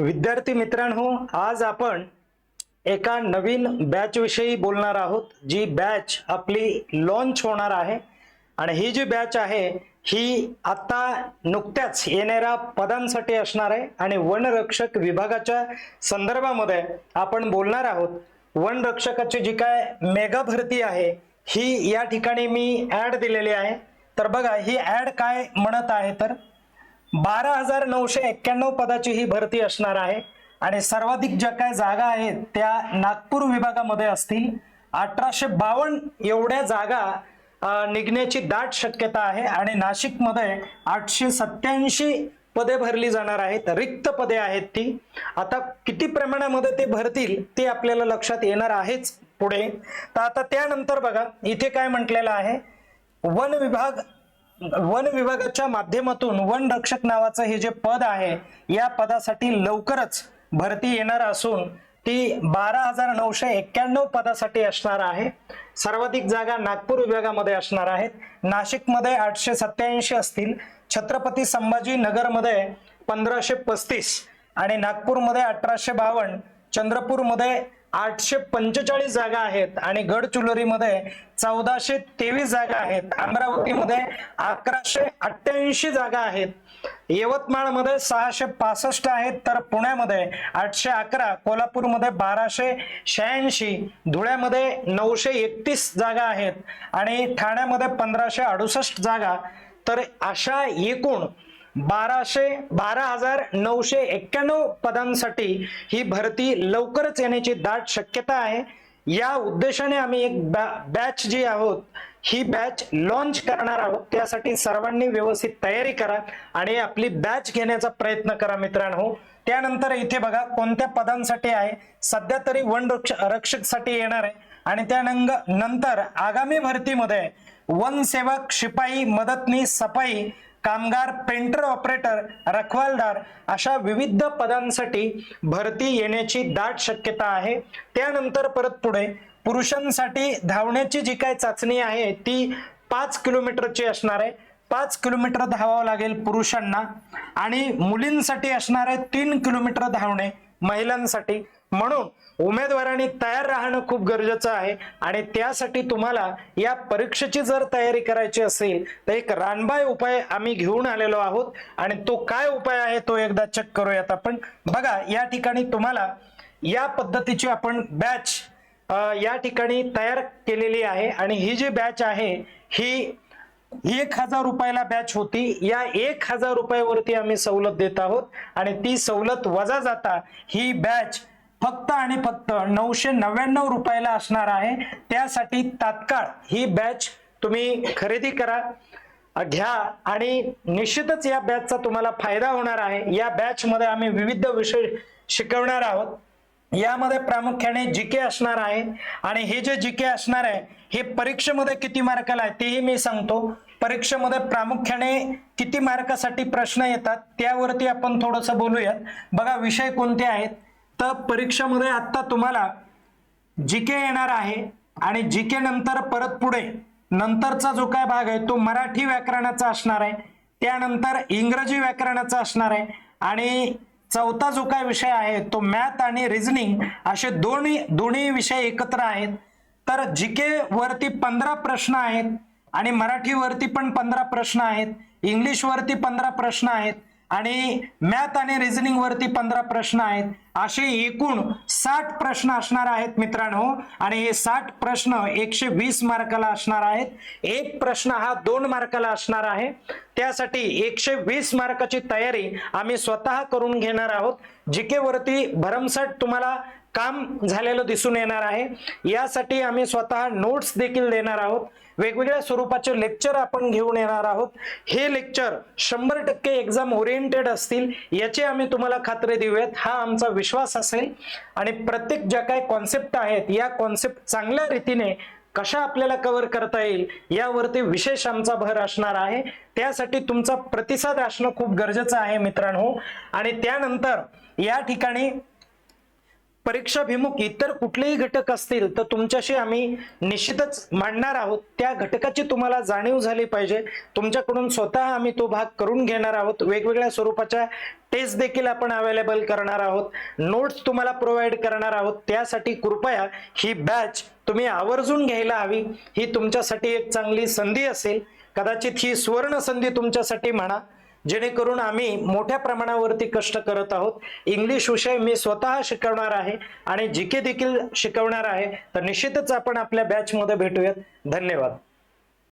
विद्यार्थी मित्रांनो आज आपण एका नवीन बॅच विषयी बोलणार आहोत जी बॅच आपली लॉन्च होणार आहे. आणि ही जी बॅच आहे ही आता नुकत्याच येणाऱ्या पदांसाठी असणार आहे. आणि वनरक्षक विभागाच्या संदर्भामध्ये आपण बोलणार आहोत. वनरक्षकाची जी काय मेगा भरती आहे ही या ठिकाणी मी ॲड दिलेली आहे. तर बघा ही ॲड काय म्हणत आहे तर बारा हजार नऊशे एक्क्याण्णव पदाची ही भरती असणार आहे. आणि सर्वाधिक ज्या काय जागा आहेत त्या नागपूर विभागामध्ये असतील. अठराशे बावन्न एवढ्या जागा निघण्याची दाट शक्यता आहे. आणि नाशिकमध्ये आठशे सत्याऐंशी पदे भरली जाणार आहेत. रिक्त पदे आहेत ती. आता किती प्रमाणामध्ये ते भरतील ते आपल्याला लक्षात येणार आहेच पुढे. तर आता त्यानंतर बघा इथे काय म्हटलेलं आहे. वन विभाग वन विभागाच्या माध्यमातून वन रक्षक नावाचं हे जे पद आहे या पदासाठी लवकरच भरती येणार असून ती बारा हजार नऊशे एक्क्याण्णव पदासाठी असणार आहे. सर्वाधिक जागा नागपूर विभागामध्ये असणार आहेत. नाशिकमध्ये आठशे सत्याऐंशी असतील. छत्रपती संभाजी नगरमध्ये पंधराशे पस्तीस आणि नागपूरमध्ये अठराशे बावन्न. चंद्रपूरमध्ये आठशे पंचेचाळीस जागा आहेत आणि गडचिरोलीमध्ये चौदाशे तेवीस जागा आहेत. अमरावतीमध्ये अकराशे अठ्ठ्याऐंशी जागा आहेत. यवतमाळमध्ये सहाशे पासष्ट आहेत. तर पुण्यामध्ये आठशे अकरा कोल्हापूरमध्ये बाराशे शहाऐंशी धुळ्यामध्ये नऊशे एकतीस जागा आहेत आणि ठाण्यामध्ये पंधराशे अडुसष्ट जागा. तर अशा एकूण बाराशे बारा हजार नऊशे एक्क्याण्णव पदांसाठी ही भरती लवकरच येण्याची दाट शक्यता आहे. या उद्देशाने आम्ही एक बॅच जी आहोत ही बॅच लॉन्च करणार आहोत. त्यासाठी सर्वांनी व्यवस्थित तयारी करा आणि आपली बॅच घेण्याचा प्रयत्न करा मित्रांनो. त्यानंतर इथे बघा कोणत्या पदांसाठी आहे. सध्या तरी वन रक्ष रक्षकसाठी येणार आहे. आणि त्यानंग नंतर आगामी भरतीमध्ये वन सेवक शिपाई मदतनीस सफाई कामगार पेंटर ऑपरेटर रखवालदार अशा विविध पदांसाठी भरती येण्याची दाट शक्यता आहे. त्यानंतर परत पुढे पुरुषांसाठी धावण्याची जी काय चाचणी आहे ती पाच किलोमीटरची असणार आहे. पाच किलोमीटर धावावं लागेल पुरुषांना आणि मुलींसाठी असणार आहे तीन किलोमीटर धावणे महिलांसाठी. म्हणून उमेदवारांनी तयार राहणं खूप गरजेचं आहे. आणि त्यासाठी तुम्हाला या परीक्षेची जर तयारी करायची असेल तर एक रानबाय उपाय आम्ही घेऊन आलेलो आहोत. आणि तो काय उपाय आहे तो एकदा चेक करूयात आपण. बघा या ठिकाणी तुम्हाला या पद्धतीची आपण बॅच या ठिकाणी तयार केलेली आहे. आणि ही जी बॅच आहे ही एक हजार रुपयाला बॅच होती. या एक हजार रुपयावरती आम्ही सवलत देत आहोत. आणि ती सवलत वजा जाता ही बॅच फक्त आणि फक्त नऊशे नव्याण्णव रुपयाला असणार आहे. त्यासाठी तात्काळ ही बॅच तुम्ही खरेदी करा घ्या आणि निश्चितच या बॅचचा तुम्हाला फायदा होणार आहे. या बॅच मध्ये आम्ही विविध विषय शिकवणार आहोत. यामध्ये प्रामुख्याने जी के असणार आहे आणि हे जे जी के असणार आहे हे परीक्षेमध्ये किती मार्काला आहे तेही मी सांगतो. परीक्षेमध्ये प्रामुख्याने किती मार्कासाठी प्रश्न येतात त्यावरती आपण थोडंसं बोलूयात. बघा विषय कोणते आहेत? तर परीक्षेमध्ये आत्ता तुम्हाला जी के येणार आहे आणि जी के नंतर परत पुढे नंतरचा जो काय भाग आहे तो मराठी व्याकरणाचा असणार आहे त्यानंतर इंग्रजी व्याकरणाचा असणार आहे आणि चौथा जो काय विषय आहे तो मॅथ आणि रिझनिंग असे दोन्ही दोन्ही विषय एकत्र आहेत. तर जीके वरती पंधरा प्रश्न आहेत आणि मराठीवरती पण पंधरा प्रश्न आहेत इंग्लिशवरती पंधरा प्रश्न आहेत. आणि मॅथ आणि रिझनिंग वरती पंधरा प्रश्न आहेत. असे एकूण साठ प्रश्न असणार आहेत मित्रांनो. आणि हे साठ प्रश्न एकशे वीस मार्काला असणार आहेत. एक प्रश्न हा दोन मार्काला असणार आहे. त्यासाठी एकशे वीस मार्काची तयारी आम्ही स्वतः करून घेणार आहोत. जीके वरती भरमसाठ तुम्हाला काम झालेलं दिसून येणार आहे. यासाठी आम्ही स्वतः नोट्स देखील देणार आहोत. वेगवेगळ्या स्वरूपाचे लेक्चर आपण घेऊन येणार आहोत. हे लेक्चर शंभर टक्के एक्झाम ओरिएंटेड असतील याची आम्ही तुम्हाला खात्री देऊयात. हा आमचा विश्वास असेल. आणि प्रत्येक ज्या काही कॉन्सेप्ट आहेत या कॉन्सेप्ट चांगल्या रीतीने कशा आपल्याला कव्हर करता येईल यावरती विशेष आमचा भर असणार आहे. त्यासाठी तुमचा प्रतिसाद असणं खूप गरजेचं आहे मित्रांनो. आणि त्यानंतर या ठिकाणी परीक्षाभिमुख इतर कुठलेही घटक असतील तर तुमच्याशी आम्ही निश्चितच मांडणार आहोत. त्या घटकाची तुम्हाला जाणीव झाली पाहिजे. तुमच्याकडून स्वतः आम्ही तो भाग करून घेणार आहोत. वेगवेगळ्या स्वरूपाच्या टेस्ट देखील आपण अवेलेबल करणार आहोत. नोट्स तुम्हाला प्रोव्हाइड करणार आहोत. त्यासाठी कृपया ही बॅच तुम्ही आवर्जून घ्यायला हवी. ही तुमच्यासाठी एक चांगली संधी असेल. कदाचित ही सुवर्ण संधी तुमच्यासाठी म्हणा. जेणेकरून आम्ही मोठ्या प्रमाणावरती कष्ट करत आहोत. इंग्लिश विषय मी स्वतः शिकवणार आहे आणि जी के देखील शिकवणार आहे. तर निश्चितच आपण आपल्या बॅचमध्ये भेटूयात. धन्यवाद.